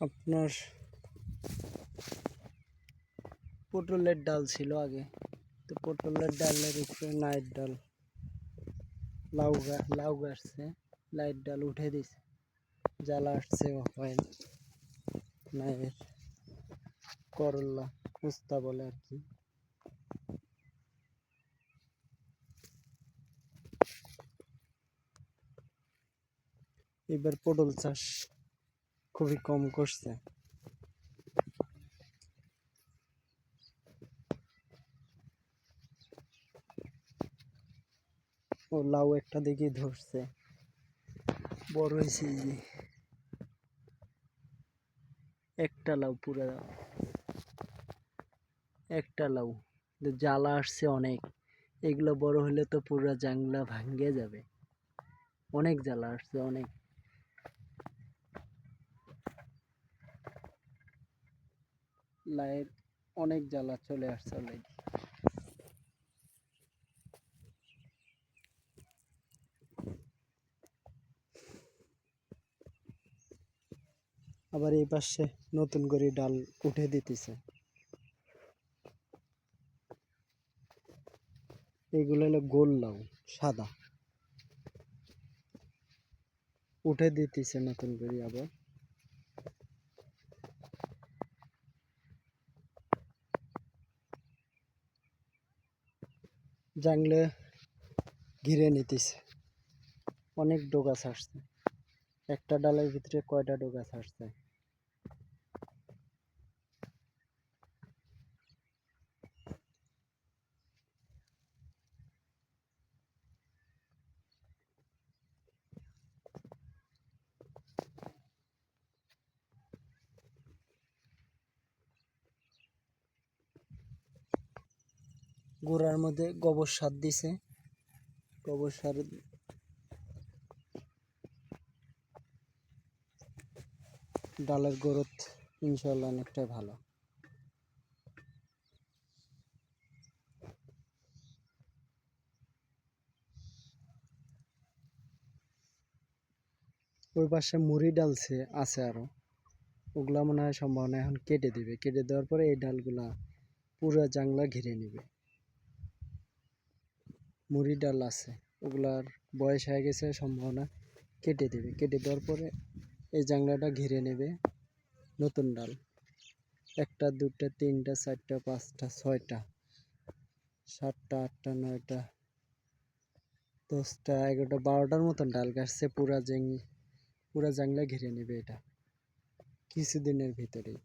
আপনার পটলের ডাল ছিল আগে। তো পটলের ডালের উপরে নাইট ডাল, লাউ গা, লাউ গাছছে লাইট ডাল উঠে দিছে, জ্বালা আসছে হয় নাইয়ের করল্লা উস্তা বলে আর কি। এবার পটল চাষ। খুবই কম করছে। ও লাউ একটা দেখি ধরছে। বড় হয়েছে যে। একটা লাউ পুরা। একটা লাউ। জ্বালা আসছে অনেক। এগুলো বড় হলে তো পুরা জাংলা ভাঙ্গে যাবে। অনেক জ্বালা আসছে, অনেক। লাইয়ের অনেক জ্বালা চলে আসছে আবার এই পাশে নতুন করে ডাল উঠে দিতেছে। এগুলো হলো গোল লাউ, সাদা। উঠে দিতেছে নতুন করে আবার। জাংলে ঘিরে নিতেছে। অনেক ডোকা ছাড়ছে। একটা ডালের ভিতরে কয়টা ডোকা ছাড়ছে? গোড়ার মধ্যে গোবর সার দিছে। গোবর সার ডালের গ্রোথ ইনশাল্লাহ অনেকটাই ভালো। ওই পাশে মুড়ি ডালছে, আছে আরও। ওগুলা মনে হয় সম্ভাবনা এখন কেটে দিবে। কেটে দেওয়ার পরে এই ডালগুলা পুরো জাংলা ঘিরে নেবে। মুড়ি ডাল আছে, ওগুলার বয়স হয়ে গেছে সম্ভাবনা কেটে দেবে। কেটে দেওয়ার পরে এই জাংলাটা ঘিরে নেবে নতুন ডাল। একটা দুটা তিনটা, চারটা, পাঁচটা, ছয়টা, সাতটা, আটটা, নয়টা, দশটা, এগারোটা, বারোটার মতন ডাল গাছছে পুরা জেং, পুরা জাংলা ঘিরে নেবে এটা। কিছুদিনের ভিতরেই।